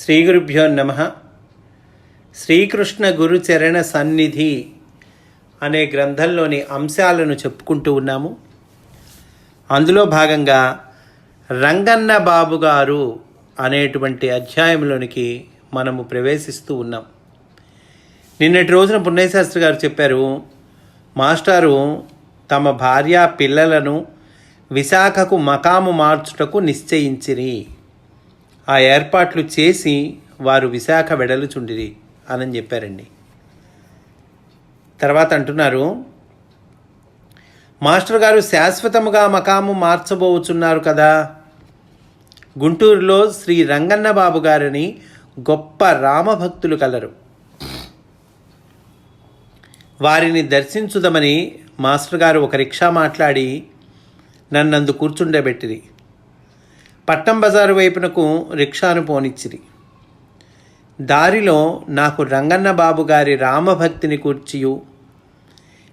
శ్రీ గురుభ్యో నమ. శ్రీకృష్ణ గురుచరణ సన్నిధి అనే గ్రంథంలోని అంశాలను చెప్పుకుంటూ ఉన్నాము. అందులో భాగంగా రంగన్న బాబు గారు అనేటువంటి అధ్యాయంలోనికి మనము ప్రవేశిస్తూ ఉన్నాం. నిన్నటి రోజున పుణ్యశాస్త్రి గారు చెప్పారు మాస్టారు తమ భార్య పిల్లలను విశాఖకు మకాము మార్చుటకు నిశ్చయించిరి. ఆ ఏర్పాట్లు చేసి వారు విశాఖ వెడలుచుండిరి అని చెప్పారండి. తర్వాత అంటున్నారు మాస్టర్ గారు శాశ్వతముగా మకాము మార్చబోచున్నారు కదా. గుంటూరులో శ్రీ రంగన్న బాబు గారిని గొప్ప రామభక్తులు కలరు. వారిని దర్శించుదమని మాస్టర్ గారు ఒక రిక్షా మాట్లాడి నన్నందు కూర్చుండబెట్టిరి. పట్టం బజారు వైపునకు రిక్షాను పోనిచ్చిరి. దారిలో నాకు రంగన్న బాబు గారి రామభక్తిని కూర్చియు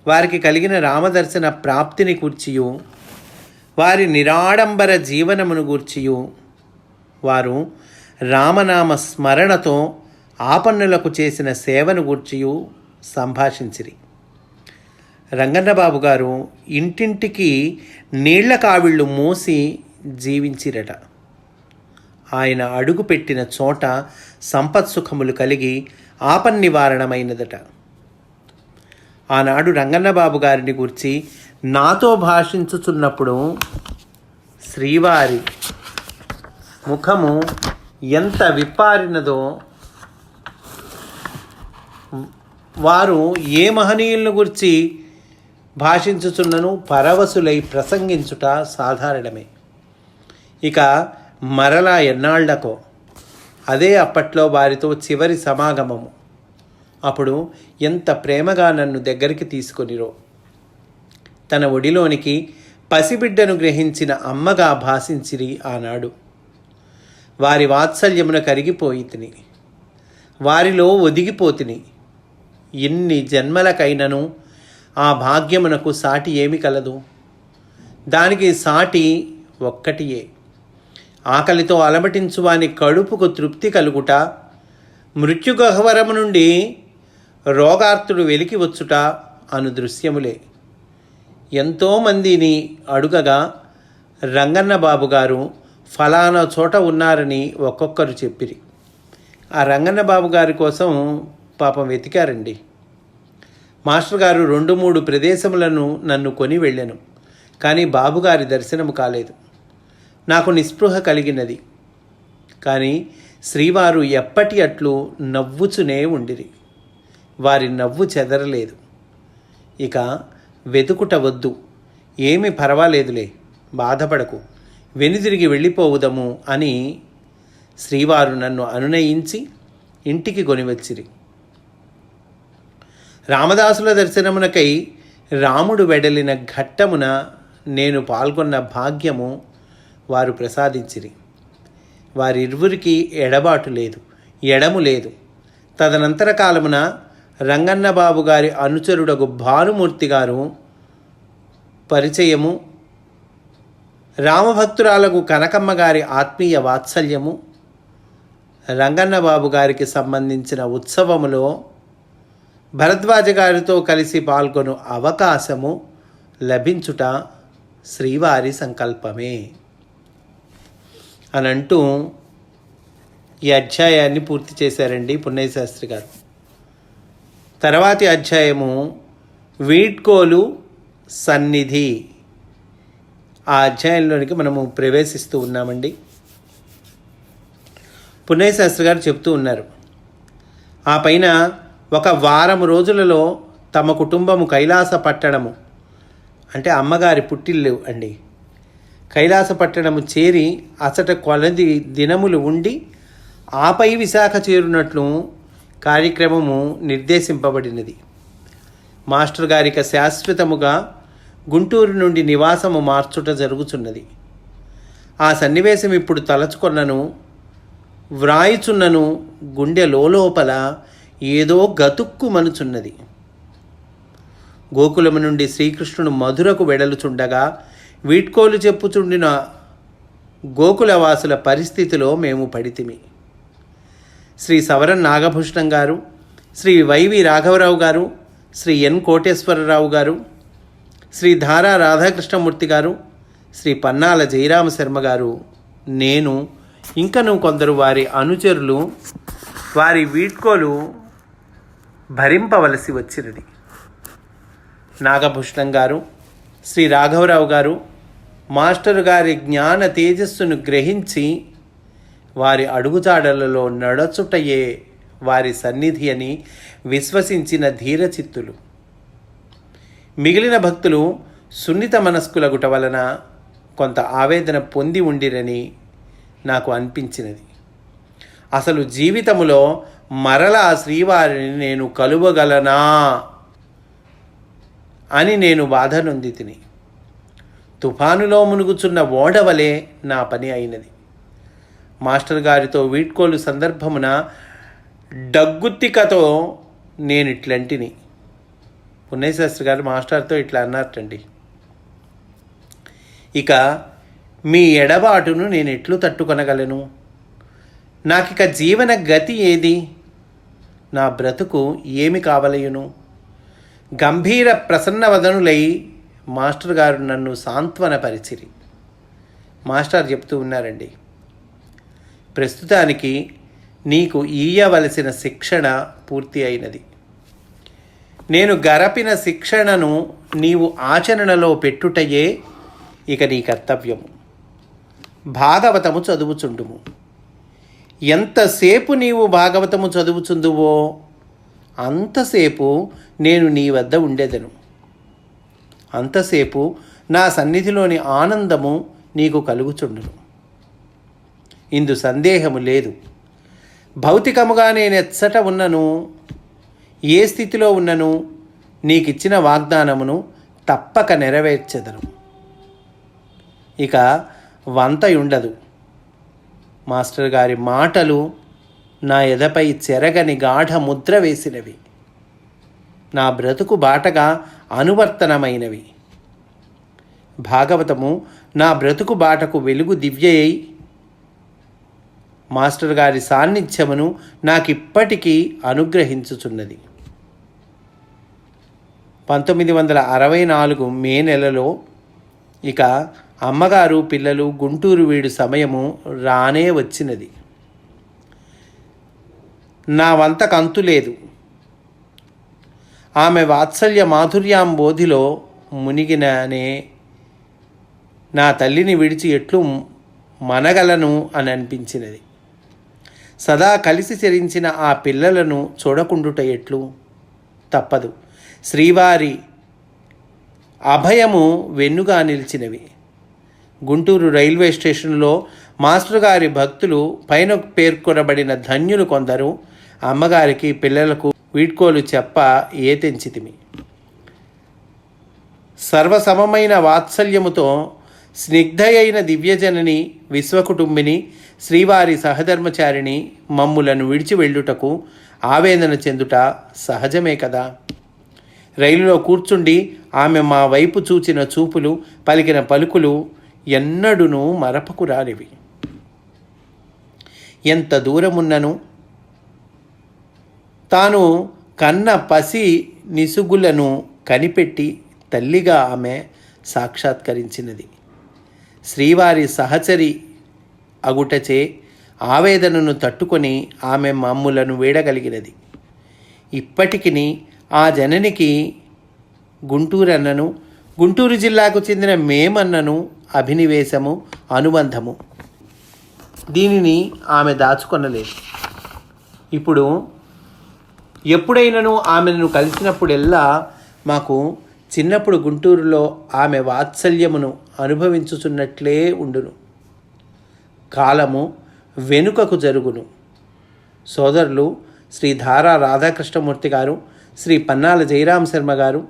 వారికి కలిగిన రామదర్శన ప్రాప్తిని కూర్చియు వారి నిరాడంబర జీవనమును గూర్చియు. వారు రామనామ స్మరణతో ఆపన్నులకు చేసిన సేవను గూర్చియు సంభాషించిరి. రంగన్నబాబు గారు ఇంటింటికి నీళ్ళ కావిళ్ళు మూసి జీవించిరట. ఆయన అడుగుపెట్టిన చోట సంపత్సుఖములు కలిగి ఆపన్నివారణమైనదట. ఆనాడు రంగన్నబాబు గారిని గురించి నాతో భాషించుచున్నప్పుడు శ్రీవారి ముఖము ఎంత విప్పారినదో వారు ఏ మహనీయులను గురించి భాషించుచున్నను పరవశులై ప్రసంగించుట సాధారణమే. ఇక మరలా ఎన్నాళ్ళకో. అదే అప్పట్లో వారితో చివరి సమాగమము. అప్పుడు ఎంత ప్రేమగా నన్ను దగ్గరికి తీసుకొనిరో. తన ఒడిలోనికి పసిబిడ్డను గ్రహించిన అమ్మగా భాషించిరి ఆనాడు. వారి వాత్సల్యమున కరిగిపోయి తిని. వారిలో ఒదిగిపోతిని ఎన్ని జన్మలకైనను ఆ భాగ్యమునకు సాటి ఏమి కలదు. దానికి సాటి ఒక్కటియే. ఆకలితో అలమటించు వాని కడుపుకు తృప్తి కలుగుట మృత్యుగహ్వరము నుండి రోగార్తుడు వెలికి వచ్చుట అను దృశ్యములే. ఎంతోమందిని అడుగగా రంగన్న బాబు గారు ఫలానా చోట ఉన్నారని ఒక్కొక్కరు చెప్పిరి. ఆ రంగన్న బాబు గారి కోసం పాపం వెతికారండి. మాస్టర్ గారు రెండు మూడు ప్రదేశములను నన్ను కొని వెళ్ళాను కానీ బాబుగారి దర్శనము కాలేదు. నాకు నిస్పృహ కలిగినది. కానీ శ్రీవారు ఎప్పటి అట్లు నవ్వుచునే ఉండిరి. వారి నవ్వు చెదరలేదు. ఇక వెతుకుట వద్దు. ఏమి పర్వాలేదులే బాధపడకు. వెనుదిరిగి వెళ్ళిపోవుదము అని శ్రీవారు నన్ను అనునయించి ఇంటికి కొనివచ్చిరి. రామదాసుల దర్శనమునకై రాముడు వెడలిన ఘట్టమున నేను పాల్గొన్న భాగ్యము వారు ప్రసాదించిరి. వారిరువురికి ఎడబాటు లేదు ఎడము లేదు. తదనంతర కాలమున రంగన్నబాబు గారి అనుచరుడగు భానుమూర్తి గారు పరిచయము రామభక్తురాలకు కనకమ్మ గారి ఆత్మీయ వాత్సల్యము రంగన్నబాబు గారికి సంబంధించిన ఉత్సవములో భరద్వాజ గారితో కలిసి పాల్గొను అవకాశము లభించుట శ్రీవారి సంకల్పమే. అని అంటూ ఈ అధ్యాయాన్ని పూర్తి చేశారండి పుణ్యశాస్త్రి గారు. తర్వాతి అధ్యాయము వీడ్కోలు సన్నిధి. ఆ అధ్యాయంలోనికి మనము ప్రవేశిస్తూ ఉన్నామండి. పుణ్యశాస్త్రి గారు చెప్తూ ఉన్నారు. ఆ పైన ఒక వారం రోజులలో తమ కుటుంబము కైలాస పట్టణము అంటే అమ్మగారి పుట్టిల్లు అండి. కైలాస పట్టణము చేరి అసట కొలది దినములు ఉండి ఆపై విశాఖ చేరునట్లు కార్యక్రమము నిర్దేశింపబడినది. మాస్టర్ గారిక శాశ్వతముగా గుంటూరు నుండి నివాసము మార్చుట జరుగుచున్నది. ఆ సన్నివేశం ఇప్పుడు తలచుకొన్నను వ్రాయుచున్నను గుండె లోపల ఏదో గతుక్కుమనుచున్నది. గోకులము నుండి శ్రీకృష్ణుడు మధురకు వెడలుచుండగా వీడ్కోలు చెప్పుచుండిన గోకులవాసుల పరిస్థితిలో మేము పడితిమి. శ్రీ సవరన్ నాగభూషణం గారు శ్రీ వైవి రాఘవరావు గారు శ్రీ ఎన్ కోటేశ్వరరావు గారు శ్రీ ధారా రాధాకృష్ణమూర్తి గారు శ్రీ పన్నాల జయరామ శర్మ గారు నేను ఇంకను కొందరు వారి అనుచరులు వారి వీడ్కోలు భరింపవలసి వచ్చినది. నాగభూషణం గారు శ్రీ రాఘవరావు గారు మాస్టర్ గారి జ్ఞాన తేజస్సును గ్రహించి వారి అడుగుజాడలలో నడచుటయే వారి సన్నిధి అని విశ్వసించిన ధీరచిత్తులు. మిగిలిన భక్తులు సున్నిత మనస్కులగుట వలన కొంత ఆవేదన పొంది ఉండిరని నాకు అనిపించినది. అసలు జీవితములో మరలా శ్రీవారిని నేను కలువగలనా? అని నేను బాధ నొంది తిని. తుఫానులో మునుగుచున్న ఓడవలే నా పని అయినది. మాస్టర్ గారితో వీడ్కోలు సందర్భమున డగ్గుత్తికతో నేను ఇట్లంటిని పుణ్యశాస్త్రి గారు మాస్టర్తో ఇట్లా అన్నారటండి. ఇక మీ ఎడబాటును నేను ఎట్లు తట్టుకొనగలను? నాకిక జీవన గతి ఏది? నా బ్రతుకు ఏమి కావలయును? గంభీర ప్రసన్నవదనులై మాస్టర్ గారు నన్ను సాంత్వనపరిచిరి. మాస్టర్ చెప్తూ ఉన్నారండి ప్రస్తుతానికి నీకు ఇయ్యవలసిన శిక్షణ పూర్తి అయినది. నేను గరపిన శిక్షణను నీవు ఆచరణలో పెట్టుటయే ఇక నీ కర్తవ్యము. భాగవతము చదువుచుండుము. ఎంతసేపు నీవు భాగవతము చదువుచుందువో అంతసేపు నేను నీ వద్ద ఉండేదను. అంతసేపు నా సన్నిధిలోని ఆనందము నీకు కలుగుచుండును. ఇందు సందేహము లేదు. భౌతికముగా నేను ఎచ్చట ఉన్నను ఏ స్థితిలో ఉన్నను నీకిచ్చిన వాగ్దానమును తప్పక నెరవేర్చెదను. ఇక వంతయుండదు. మాస్టర్ గారి మాటలు నా ఎదపై చెరగని గాఢ ముద్ర వేసినవి. నా బ్రతుకు బాటగా అనువర్తనమైనవి. భాగవతము నా బ్రతుకు బాటకు వెలుగు దివ్యయై మాస్టర్ గారి సాన్నిధ్యమును నాకిప్పటికీ అనుగ్రహించుచున్నది. పంతొమ్మిది వందల అరవై నాలుగు మే నెలలో ఇక అమ్మగారు పిల్లలు గుంటూరు వీడు సమయము రానే వచ్చినది. నా వంత కంతు లేదు. ఆమె వాత్సల్య మాధుర్యాం బోధిలో మునిగిననే నా తల్లిని విడిచి ఎట్లు మనగలను అని అనిపించినది. సదా కలిసి చెరించిన ఆ పిల్లలను చూడకుండుట ఎట్లు? తప్పదు. శ్రీవారి అభయము వెన్నుగా నిలిచినవి. గుంటూరు రైల్వే స్టేషన్లో మాస్టర్ గారి భక్తులు పైన పేర్కొనబడిన ధన్యులు కొందరు అమ్మగారికి పిల్లలకు వీడ్కోలు చెప్ప ఏ తెంచితిమి సర్వసమమైన వాత్సల్యముతో స్నిగ్ధయైన దివ్యజనని విశ్వకుటుంబిని శ్రీవారి సహధర్మచారిణి మమ్ములను విడిచి వెళ్ళుటకు ఆవేదన చెందుట సహజమే కదా. రైలులో కూర్చుండి ఆమె మా వైపు చూచిన చూపులు పలికిన పలుకులు ఎన్నడూనూ మరపకు రానివి. ఎంత దూరమున్నను తాను కన్న పసి నిసుగులను కనిపెట్టి తల్లిగా ఆమె సాక్షాత్కరించినది. శ్రీవారి సహచరి అగుటచే ఆవేదనను తట్టుకొని ఆమె మమ్ములను వేడగలిగినది. ఇప్పటికిని ఆ జననికి గుంటూరన్నను గుంటూరు జిల్లాకు చెందిన మేమన్నను అభినివేశము అనుబంధము. దీనిని ఆమె దాచుకొనలేదు. ఇప్పుడు ఎప్పుడైనాను ఆమెను కలిసినప్పుడెల్లా మాకు చిన్నప్పుడు గుంటూరులో ఆమె వాత్సల్యమును అనుభవించుచున్నట్లే ఉండును. కాలము వెనుకకు జరుగును. సోదరులు శ్రీ ధారా రాధాకృష్ణమూర్తి గారు శ్రీ పన్నాల జయరామ శర్మ గారు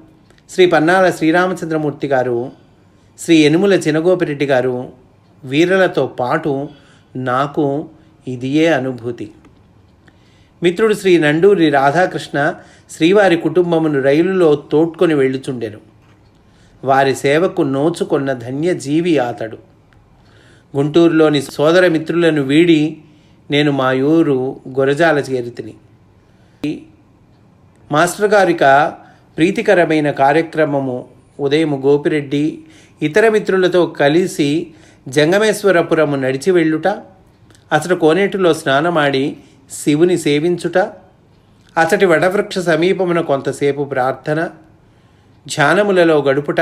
శ్రీ పన్నాల శ్రీరామచంద్రమూర్తి గారు శ్రీ యనుముల చినగోపిరెడ్డి గారు వీరులతో పాటు నాకు ఇదియే అనుభూతి. మిత్రుడు శ్రీ నండూరి రాధాకృష్ణ శ్రీవారి కుటుంబమును రైలులో తోడ్కొని వెళ్ళుచుండెను. వారి సేవకు నోచుకొన్న ధన్య జీవి అతడు. గుంటూరులోని సోదర మిత్రులను వీడి నేను మా ఊరు గురజాల చేరితిని. మాస్టర్ గారిక ప్రీతికరమైన కార్యక్రమము ఉదయం గోపిరెడ్డి ఇతర మిత్రులతో కలిసి జంగమేశ్వరపురము నడిచి వెళ్ళుట అతడు కోనేటిలో స్నానమాడి శివుని సేవించుట అతటి వటవృక్ష సమీపమున కొంతసేపు ప్రార్థన ధ్యానములలో గడుపుట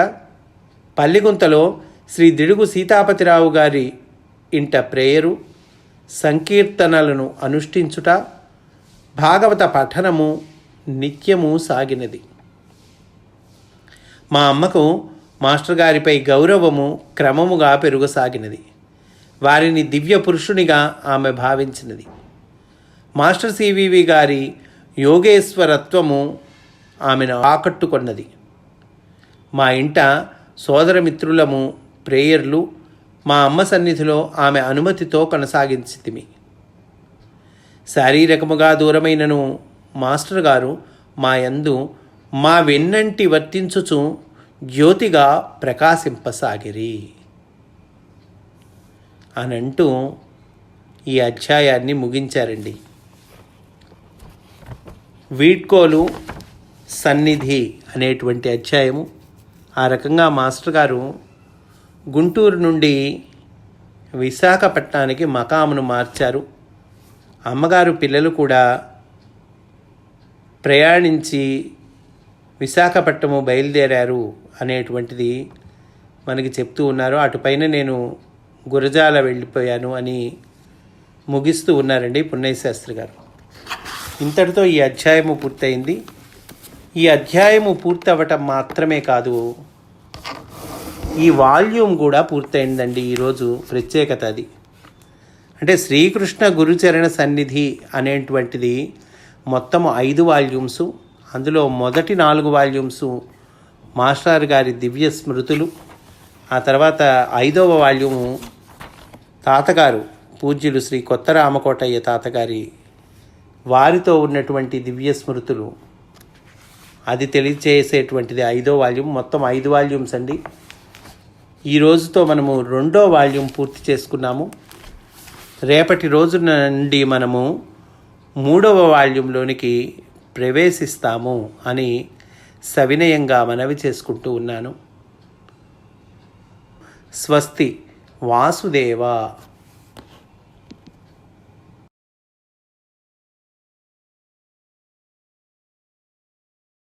పల్లిగుంతలో శ్రీ దిడుగు సీతాపతిరావు గారి ఇంట ప్రేయరు సంకీర్తనలను అనుష్ఠించుట భాగవత పఠనము నిత్యము సాగినది. మా అమ్మకు మాస్టర్ గారిపై గౌరవము క్రమముగా పెరుగసాగినది వారిని దివ్య పురుషునిగా ఆమె భావించినది. మాస్టర్ సివివి గారి యోగేశ్వరత్వము ఆమెను ఆకట్టుకొన్నది. మా ఇంట సోదరమిత్రులము ప్రేయర్లు మా అమ్మ సన్నిధిలో ఆమె అనుమతితో కొనసాగించితిమి శారీరకముగా దూరమైనను మాస్టర్ గారు మా యందు మా వెన్నంటి వర్తించుచు జ్యోతిగా ప్రకాశింపసాగిరి. అనంటూ ఈ అధ్యాయాన్ని ముగించారండి. వీడ్కోలు సన్నిధి అనేటువంటి అధ్యాయము. ఆ రకంగా మాస్టర్ గారు గుంటూరు నుండి విశాఖపట్నానికి మకామును మార్చారు. అమ్మగారు పిల్లలు కూడా ప్రయాణించి విశాఖపట్నము బయలుదేరారు అనేటువంటిది మనకి చెప్తూ ఉన్నారు. అటుపైన నేను గురజాల వెళ్ళిపోయాను అని ముగిస్తూ ఉన్నారండి పున్నయ్య శాస్త్రి గారు. ఇంతటితో ఈ అధ్యాయము పూర్తయింది. ఈ అధ్యాయము పూర్తవటం మాత్రమే కాదు ఈ వాల్యూమ్ కూడా పూర్తయిందండి ఈరోజు ప్రత్యేకత అది. అంటే శ్రీకృష్ణ గురుచరణ సన్నిధి అనేటువంటిది మొత్తం ఐదు వాల్యూమ్స్ అందులో మొదటి నాలుగు వాల్యూమ్స్ మాస్టర్ గారి దివ్య స్మృతులు ఆ తర్వాత ఐదవ వాల్యూము తాతగారు పూజ్యులు శ్రీ కొత్త రామకోటయ్య తాతగారి వారితో ఉన్నటువంటి దివ్య స్మృతులు. అది తెలియచేసేటువంటిది ఐదో వాల్యూమ్. మొత్తం ఐదు వాల్యూమ్స్ అండి. ఈ రోజుతో మనము రెండో వాల్యూమ్ పూర్తి చేసుకున్నాము. రేపటి రోజు నుండి మనము మూడవ వాల్యూంలోనికి ప్రవేశిస్తాము అని సవినయంగా మనవి చేసుకుంటూ ఉన్నాను. స్వస్తి వాసుదేవ.